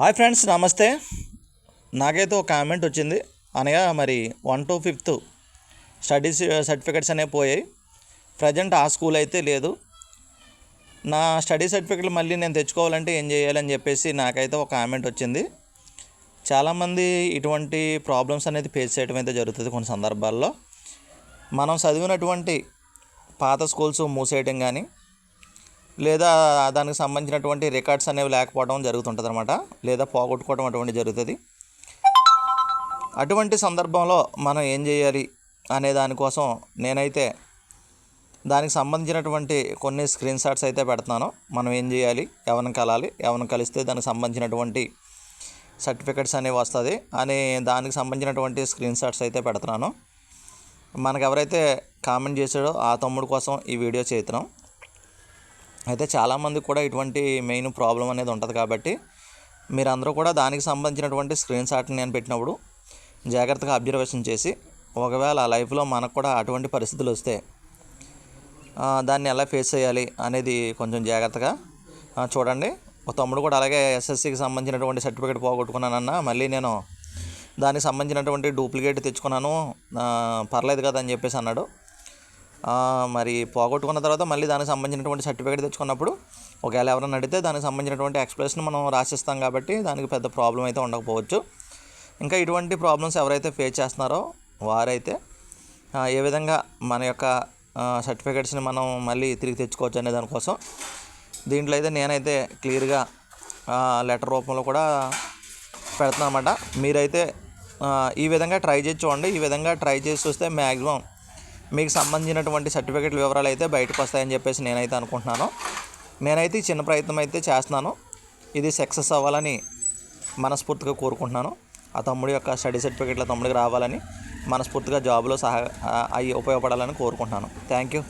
Hi friends నమస్తే. నాకైతే ఒక కామెంట్ వచ్చింది. అనగా మరి one to fifth studies certificates అనేవి పోయాయి. ప్రజెంట్ ఆ స్కూల్ అయితే లేదు. నా స్టడీ సర్టిఫికెట్లు మళ్ళీ నేను తెచ్చుకోవాలంటే ఏం చేయాలని చెప్పేసి నాకైతే ఒక కామెంట్ వచ్చింది. చాలామంది ఇటువంటి ప్రాబ్లమ్స్ అనేది ఫేస్ చేయడం అయితే జరుగుతుంది కొన్ని సందర్భాల్లో. మనం చదివినటువంటి పాత స్కూల్స్ మూసేయడం కానీ లేదా దానికి సంబంధించినటువంటి రికార్డ్స్ అనేవి లేకపోవడం జరుగుతుంటుంది అనమాట లేదా పోగొట్టుకోవడం అటువంటి జరుగుతుంది. అటువంటి సందర్భంలో మనం ఏం చేయాలి అనే దానికోసం నేనైతే దానికి సంబంధించినటువంటి కొన్ని స్క్రీన్ షాట్స్ అయితే పెడుతున్నాను మనం ఏం చేయాలి? ఎవరిని కలాలి? ఎవరిని కలిస్తే దానికి సంబంధించినటువంటి సర్టిఫికెట్స్ అనేవి వస్తుంది. అని దానికి సంబంధించినటువంటి స్క్రీన్ షాట్స్ అయితే పెడుతున్నాను. మనకు ఎవరైతే కామెంట్ చేశాడో ఆ తమ్ముడు కోసం ఈ వీడియో చేస్తున్నాం. అయితే చాలామంది కూడా ఇటువంటి మెయిన్ ప్రాబ్లం అనేది ఉంటుంది కాబట్టి మీరందరూ కూడా దానికి సంబంధించినటువంటి స్క్రీన్ షాట్ని నేను పెట్టినప్పుడు జాగ్రత్తగా అబ్జర్వేషన్ చేసి ఒకవేళ లైఫ్లో మనకు కూడా అటువంటి పరిస్థితులు వస్తే దాన్ని ఎలా ఫేస్ చేయాలి అనేది కొంచెం జాగ్రత్తగా చూడండి. ఒక తమ్ముడు కూడా అలాగే ఎస్ఎస్సికి సంబంధించినటువంటి సర్టిఫికేట్ పోగొట్టుకున్నానన్న మళ్ళీ నేను దానికి సంబంధించినటువంటి డూప్లికేట్ తెచ్చుకున్నాను పర్లేదు కదా అని చెప్పేసి అన్నాడు. మరి పోగొట్టుకున్న తర్వాత మళ్ళీ దానికి సంబంధించినటువంటి సర్టిఫికేట్ తెచ్చుకున్నప్పుడు ఒకవేళ ఎవరైనా అడిగితే దానికి సంబంధించినటువంటి ఎక్స్ప్రెషన్ మనం రాసిస్తాం కాబట్టి దానికి పెద్ద ప్రాబ్లం అయితే ఉండకపోవచ్చు. ఇంకా ఇటువంటి ప్రాబ్లమ్స్ ఎవరైతే ఫేస్ చేస్తున్నారో వారైతే ఏ విధంగా మన యొక్క సర్టిఫికేట్స్ని మనం మళ్ళీ తిరిగి తెచ్చుకోవచ్చు అనే దానికోసం దీంట్లో అయితే నేనైతే క్లియర్గా లెటర్ రూపంలో కూడా పెడుతున్నాను అనమాట మీరైతే ఈ విధంగా ట్రై చేసి చూడండి. ఈ విధంగా ట్రై చేసి చూస్తే మ్యాక్సిమం మీకు సంబంధించినటువంటి సర్టిఫికేట్ల వివరాలు అయితే బయటకు వస్తాయని చెప్పేసి నేనైతే అనుకుంటున్నాను. నేనైతే చిన్న ప్రయత్నం అయితే చేస్తున్నాను. ఇది సక్సెస్ అవ్వాలని మనస్ఫూర్తిగా కోరుకుంటున్నాను. ఆ తమ్ముడి యొక్క స్టడీ సర్టిఫికేట్ల తమ్ముడికి రావాలని మనస్ఫూర్తిగా జాబ్లో సహా అయ్యి ఉపయోగపడాలని కోరుకుంటున్నాను. Thank you.